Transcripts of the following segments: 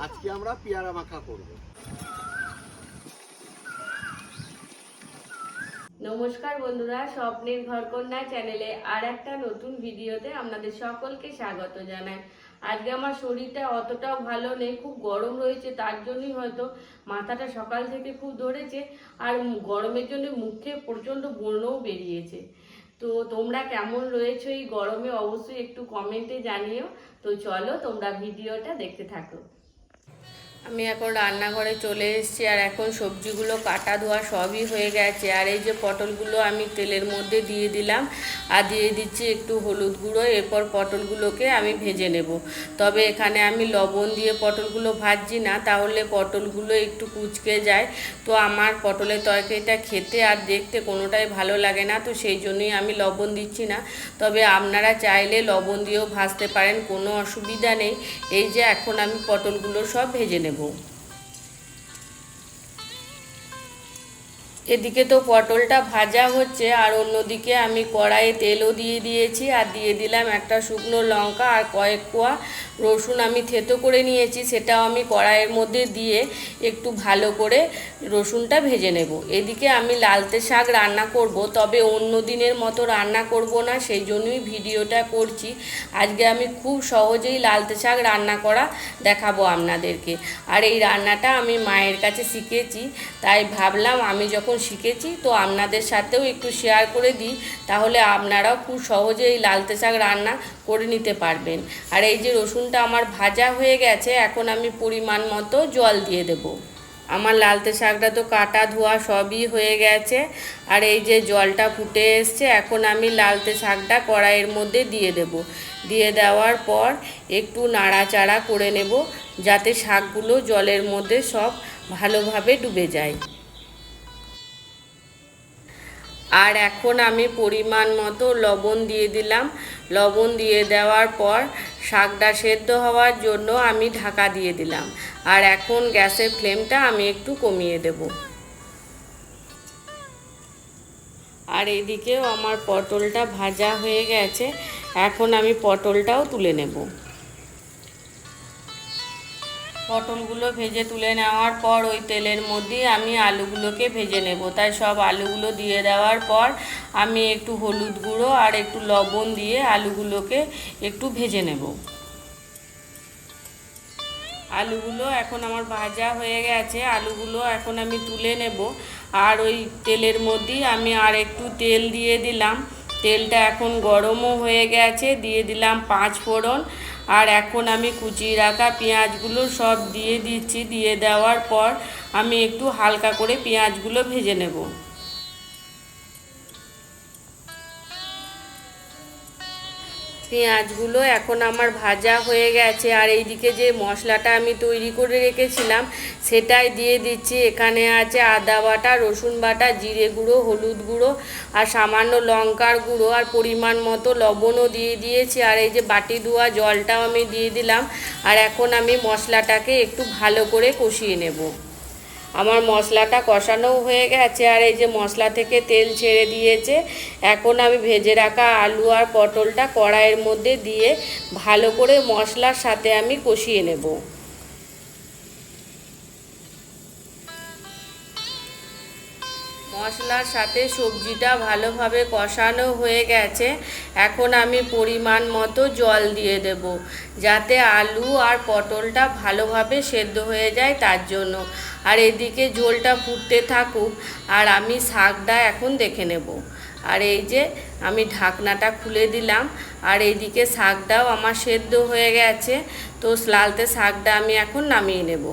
আজকে আমরা পেয়ারা মাখা করব। নমস্কার বন্ধুরা, স্বপ্নের ঘরকন্যা চ্যানেলে আর একটা নতুন ভিডিওতে আপনাদের সকলকে স্বাগত জানাই। আজকে আমার শরীরটা অতটাও ভালো নেই, খুব গরম রয়েছে, তার জন্যই হয়তো মাথাটা সকাল থেকে খুব ধরেছে, আর গরমের জন্য মুখে প্রচণ্ড ব্রণও বেরিয়েছে। তো তোমরা কেমন রয়েছো এই গরমে অবশ্যই একটু কমেন্টে জানিও। তো চলো তোমরা ভিডিওটা দেখতে থাকো। আমি এখন রান্নাঘরে চলে এসেছি আর এখন সবজিগুলো কাটা ধোয়া সবই হয়ে গেছে। আর এই যে পটলগুলো আমি তেলের মধ্যে দিয়ে দিলাম আর দিয়ে দিচ্ছি একটু হলুদ গুঁড়ো। এরপর পটলগুলোকে আমি ভেজে নেব। তবে এখানে আমি লবণ দিয়ে পটলগুলো ভাজছি না, তাহলে পটলগুলো একটু কুচকে যায়। তো আমার পটলের তরকারিটা খেতে আর দেখতে কোনোটাই ভালো লাগে না, তো সেই জন্যই আমি লবণ দিচ্ছি না। তবে আপনারা চাইলে লবণ দিয়েও ভাজতে পারেন, কোনো অসুবিধা নেই। এই যে এখন আমি পটলগুলো সব ভেজে নেব। নেব এদিকে তো পটলটা ভাজা হচ্ছে, আর অন্যদিকে আমি কড়াইয়ে তেলও দিয়ে দিয়েছি, আর দিয়ে দিলাম একটা শুকনো লঙ্কা আর কয়েক কোয়া রসুন আমি থেতো করে নিয়েছি, সেটাও আমি কড়াইয়ের মধ্যে দিয়ে একটু ভালো করে রসুনটা ভেজে নেব। এদিকে আমি লালতে শাক রান্না করব, তবে অন্য দিনের মতো রান্না করব না, সেই জন্যই ভিডিওটা করছি। আজকে আমি খুব সহজেই লালতে শাক রান্না করা দেখাবো আপনাদেরকে। আর এই রান্নাটা আমি মায়ের কাছে শিখেছি, তাই ভাবলাম আমি যখন শিখেছি, তো আপনাদের সাথেও একটু শেয়ার করে দিই, তাহলে আপনারাও খুব সহজে এই লালতে শাক রান্না করে নিতে পারবেন। আর এই যে রসুনটা আমার ভাজা হয়ে গেছে, এখন আমি পরিমাণ মতো জল দিয়ে দেবো। আমার লালতে শাকটা তো কাটা ধোয়া সবই হয়ে গেছে, আর এই যে জলটা ফুটে এসছে, এখন আমি লালতে শাকটা কড়াইয়ের মধ্যে দিয়ে দেব। দিয়ে দেওয়ার পর একটু নাড়াচাড়া করে নেব, যাতে শাকগুলো জলের মধ্যে সব ভালোভাবে ডুবে যায়। আর এখন আমি পরিমাণ মতো লবণ দিয়ে দিলাম। লবণ দিয়ে দেওয়ার পর শাকটা সেদ্ধ হওয়ার জন্য আমি ঢাকা দিয়ে দিলাম। আর এখন গ্যাসের ফ্লেমটা আমি একটু কমিয়ে দেব। আর এদিকেও আমার পটলটা ভাজা হয়ে গেছে। এখন আমি পটলটাও তুলে নেব। পটলগুলো ভেজে তুলে নেওয়ার পর ওই তেলের মধ্যে আমি আলুগুলোকে ভেজে নেব। তাই সব আলুগুলো দিয়ে দেওয়ার পর আমি একটু হলুদ গুঁড়ো আর একটু লবণ দিয়ে আলুগুলোকে একটু ভেজে নেব। আলুগুলো এখন আমার ভাজা হয়ে গেছে। আলুগুলো এখন আমি তুলে নেব। আর ওই তেলের মধ্যেই আমি আর একটু তেল দিয়ে দিলাম। তেলটা এখন গরমও হয়ে গেছে, দিয়ে দিলাম পাঁচ ফোড়ন। আর এখন আমি কুচিয়ে রাখা পেঁয়াজগুলো সব দিয়ে দিচ্ছি, দিয়ে দেওয়ার পর আমি একটু হালকা করে পেঁয়াজগুলো ভেজে নেব। পেঁয়াজগুলো এখন আমার ভাজা হয়ে গেছে। আর এইদিকে যে মশলাটা আমি তৈরি করে রেখেছিলাম, সেটাই দিয়ে দিচ্ছি। এখানে আছে আদা বাটা, রসুন বাটা, জিরে গুঁড়ো, হলুদ গুঁড়ো আর সামান্য লঙ্কার গুঁড়ো আর পরিমাণ মতো লবণও দিয়ে দিয়েছি। আর এই যে বাটি ধোয়া জলটাও আমি দিয়ে দিলাম। আর এখন আমি মশলাটাকে একটু ভালো করে কষিয়ে নেব। আমার মশলাটা কষানোও হয়ে গেছে আর এই যে মশলা থেকে তেল ছেড়ে দিয়েছে। এখন আমি ভেজে রাখা আলু আর পটলটা কড়াইয়ের মধ্যে দিয়ে ভালো করে মশলার সাথে আমি কষিয়ে নেব। মশলার সাথে সবজিটা ভালোভাবে কষানো হয়ে গেছে। এখন আমি পরিমাণ মতো জল দিয়ে দেব, যাতে আলু আর পটলটা ভালোভাবে সেদ্ধ হয়ে যায় তার জন্য। আর এদিকে ঝোলটা ফুটতে থাকুক, আর আমি শাকটা এখন দেখে নেব। আর এই যে আমি ঢাকনাটা খুলে দিলাম, আর এইদিকে শাকটাও আমার সেদ্ধ হয়ে গেছে, তো লালতে শাকটা আমি এখন নামিয়ে নেব।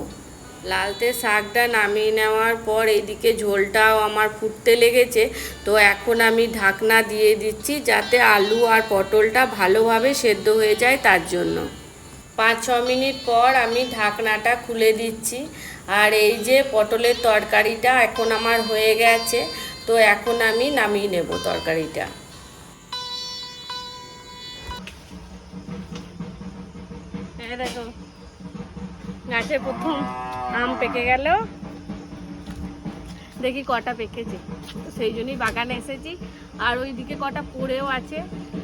লালতে শাকটা নামিয়ে নেওয়ার পর এইদিকে ঝোলটাও আমার ফুটতে লেগেছে। তো এখন আমি ঢাকনা দিয়ে দিচ্ছি যাতে আলু আর পটলটা ভালোভাবে সেদ্ধ হয়ে যায় তার জন্য। পাঁচ, ছ মিনিট পর আমি ঢাকনাটা খুলে দিচ্ছি। আর এই যে পটলের তরকারিটা এখন আমার হয়ে গেছে, তো এখন আমি নামিয়ে নেব তরকারিটা। দেখো গাছে প্রথম আম পেকে গেল দেখি কটা পেকেছে। তো সেই জন্যই বাগানে এসেছি। আর ওই দিকে কটা পড়েও আছে।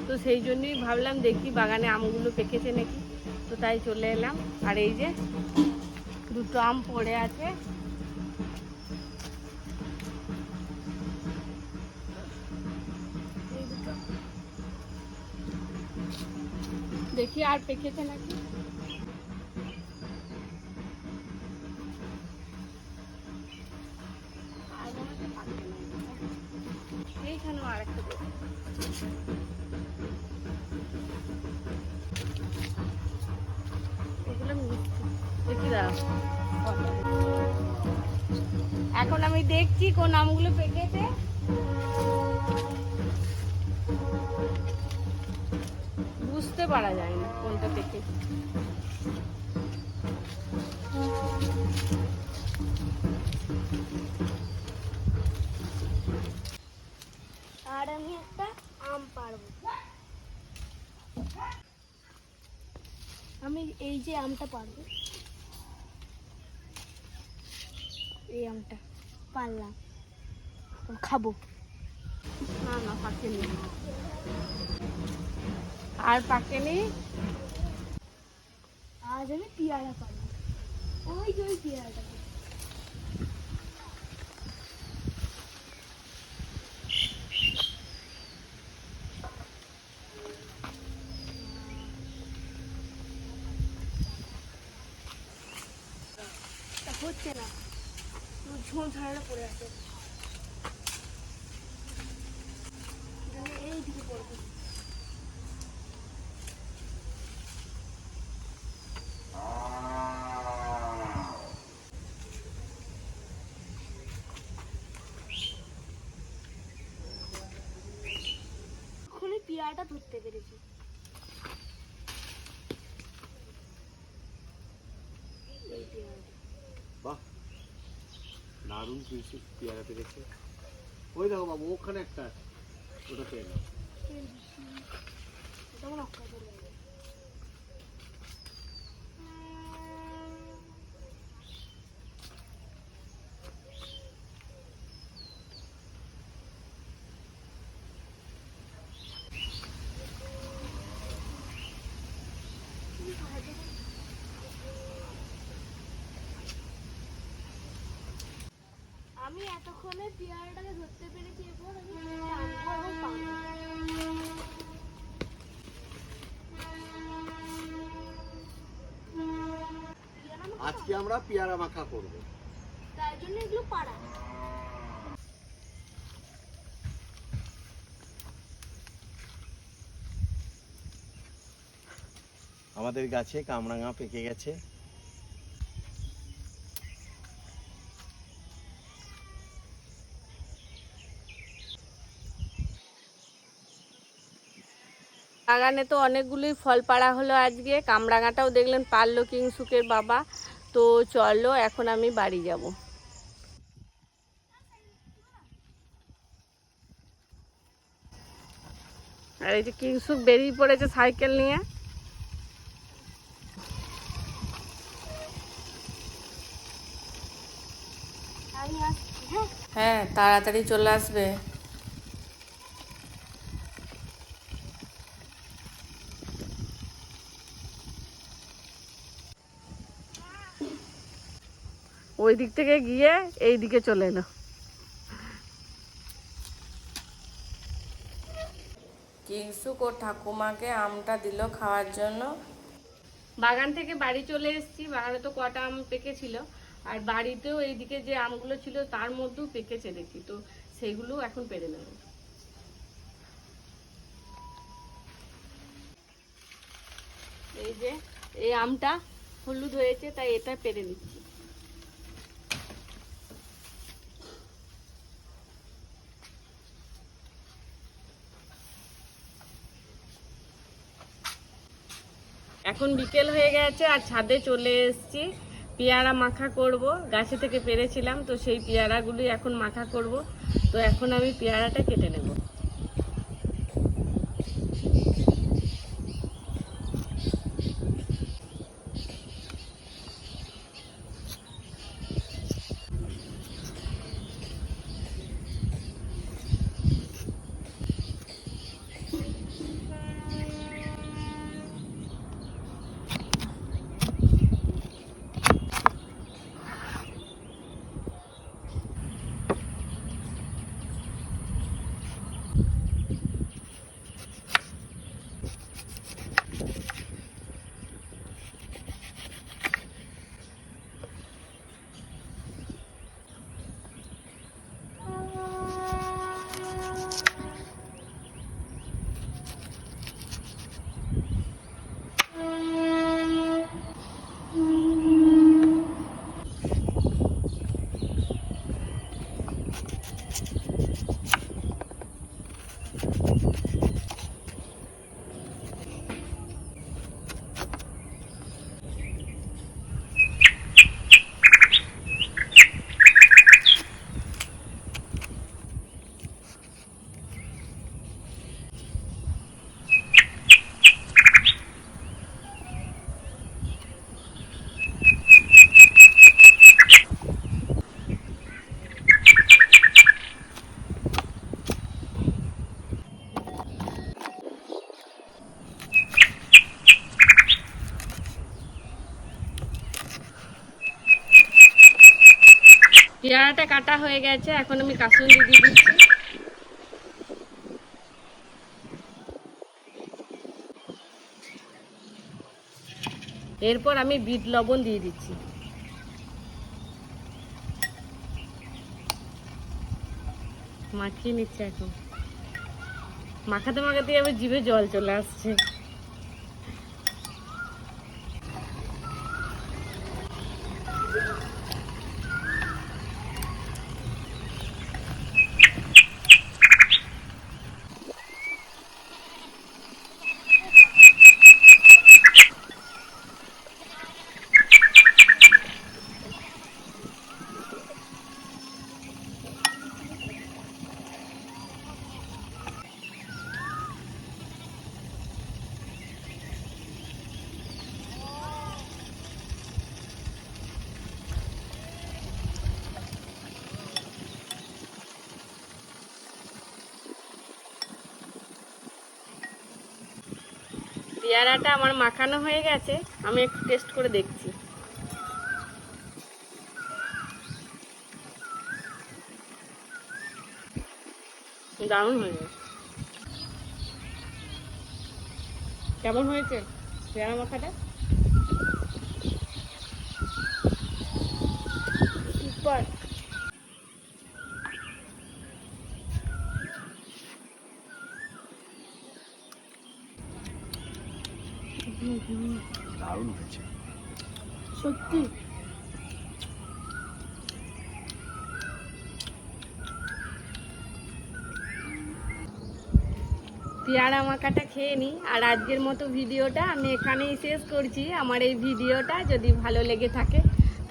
তো সেই জন্যই ভাবলাম দেখি বাগানে আমগুলো পেকেছে নাকি। তো তাই চলে এলাম। আর এই যে দুটো আম পড়ে আছে। দেখি আর পেকেছে নাকি। এখন আমি দেখছি কোন আমগুলো পেকেছে। বুঝতে পারা যায় না কোনটা পেকে আর আমি একটা আম পারব আমি এই যে আমটা পারব এই আমটা পারলাম খাব। না না পাকেনি। আর পাকেনি? আজ আমি পেয়ারা পারলাম ওই যে ওই পেয়ারাটা তা হচ্ছে না পুরো ঝোল পড়ে আছে। এই দিকে পড়বে পেয়ারাটা ধরতে পেরেছি এই পেয়ারাটা বাহ কিছু পেয়ারা পেরেছে ওই দেখো বাবু ওখানে একটা। ওটা পেয়ে নাও যেমন অক্কা করে যাবে। আমি এতক্ষণে পেয়ারাটাকে ধরতে পেরেছি এরপর আমি পেয়ারাটা এবং পাবো। আজকে আমরা পেয়ারা মাখা করব। তাই জন্য এগুলো পাড়া। আমাদের গাছে কামরাঙা পেকে গেছে। বাগানে তো অনেকগুলোই ফল পাড়া হলো আজকে। কামরাঙাটাও দেখলেন পারল কিংসুকের বাবা। তো চলো এখন আমি বাড়ি যাব। আর এই যে কিংসুক বেরিয়ে পড়েছে সাইকেল নিয়ে। হ্যাঁ। হ্যাঁ তাড়াতাড়ি চলে আসবে। ওই দিক থেকে গিয়ে এই দিকে চলে এলো। কিংসুক ও ঠাকুমাকে আমটা দিল খাওয়ার জন্য। বাগান থেকে বাড়ি চলে এসেছি বাগানে তো কটা আম পেকেছিল। আর বাড়িতেও এইদিকে যে আমগুলো ছিল তার মধ্যেও পেকেছে দেখি। তো সেইগুলো এখন পেরে নেব। এই যে এই আমটা হলুদ হয়েছে তাই এটা পেরে নিচ্ছি। এখন বিকেল হয়ে গেছে, আর ছাদে চলে এসছি। পেয়ারা মাখা করব। গাছে থেকে পেরেছিলাম, তো সেই পেয়ারাগুলি এখন মাখা করব। তো এখন আমি পেয়ারাটা কেটে নেব। কাটা হয়ে গেছে, এখন আমি কাসুন্দি দিয়ে দিচ্ছি। এরপর আমি বিট লবণ দিয়ে দিচ্ছি। মাখিয়ে নিচ্ছে এখন। মাখাতে মাখাতে আবার জিভে জল চলে আসছে। পেয়ারাটা আমার মাখানো হয়ে গেছে, আমি একটু টেস্ট করে দেখছি। দারুণ হয়ে গেছে। কেমন হয়েছে পেয়ারা মাখাটা? দারুণ হয়েছে। সত্যি? পেয়ারা মাখাটা খেয়ে নিই আর আজকের মতো ভিডিওটা আমি এখানেই শেষ করছি। আমার এই ভিডিওটা যদি ভালো লেগে থাকে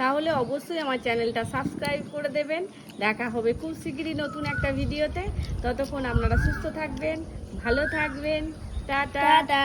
তাহলে অবশ্যই আমার চ্যানেলটা সাবস্ক্রাইব করে দেবেন। দেখা হবে খুব শীঘ্রই নতুন একটা ভিডিওতে। ততক্ষণ আপনারা সুস্থ থাকবেন ভালো থাকবেন। টাটা। টাটা।